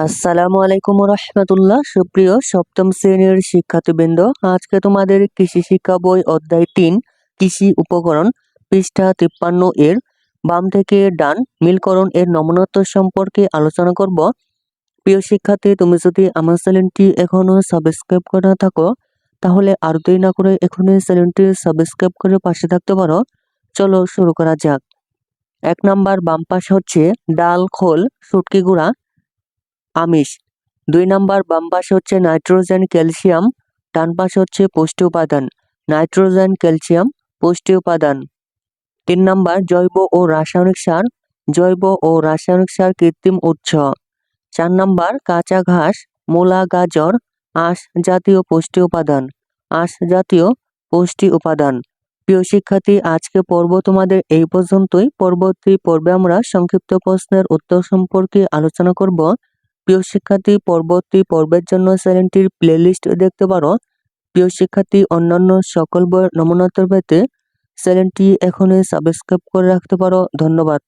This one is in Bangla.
আসসালামু আলাইকুম রহমতুল্লাহ সুপ্রিয় সপ্তম শ্রেণির শিক্ষার্থীবৃন্দ, আজকে তোমাদের কৃষি শিক্ষা বই অধ্যায় তিন, কৃষি উপকরণ, পৃষ্ঠা তিপ্পান্ন এর বাম থেকে ডান মিলকরণ এর নমনত্ব সম্পর্কে আলোচনা করব। প্রিয় শিক্ষার্থী, তুমি যদি আমার চ্যানেলটি এখনও সাবস্ক্রাইব করে না থাকো, তাহলে আর দেরি না করে এখনই চ্যানেলটি সাবস্ক্রাইব করে পাশে থাকতে পারো। চলো শুরু করা যাক। এক নাম্বার বাম পাশে হচ্ছে ডাল, খোল, শুটকি গুঁড়া। আমিষ। দুই নাম্বার, বাম পাশে হচ্ছে নাইট্রোজেন, ক্যালসিয়াম, ডান পাশে হচ্ছে পুষ্টি উপাদান নাইট্রোজেন, ক্যালসিয়াম পুষ্টি উপাদান তিন নাম্বার, জৈব ও রাসায়নিক সার। জৈব ও রাসায়নিক সার কৃত্রিম উৎস। চার নাম্বার, কাঁচা ঘাস, মূলা, গাজর, আঁশ জাতীয় পুষ্টি উপাদান আঁশ জাতীয় পুষ্টি উপাদান প্রিয় শিক্ষার্থী, আজকে পর্ব তোমাদের এই পর্যন্তই। পরবর্তী পর্বে আমরা সংক্ষিপ্ত প্রশ্নের উত্তর সম্পর্কে আলোচনা করব। প্রিয় শিক্ষার্থী, পরবর্তী পর্বের জন্য চ্যানেলটির প্লেলিস্ট দেখতে পারো। প্রিয় শিক্ষার্থী, অন্যান্য সকল বইয়ের নমুনোত্তর পেতে চ্যানেলটি এখনই সাবস্ক্রাইব করে রাখতে পারো। ধন্যবাদ।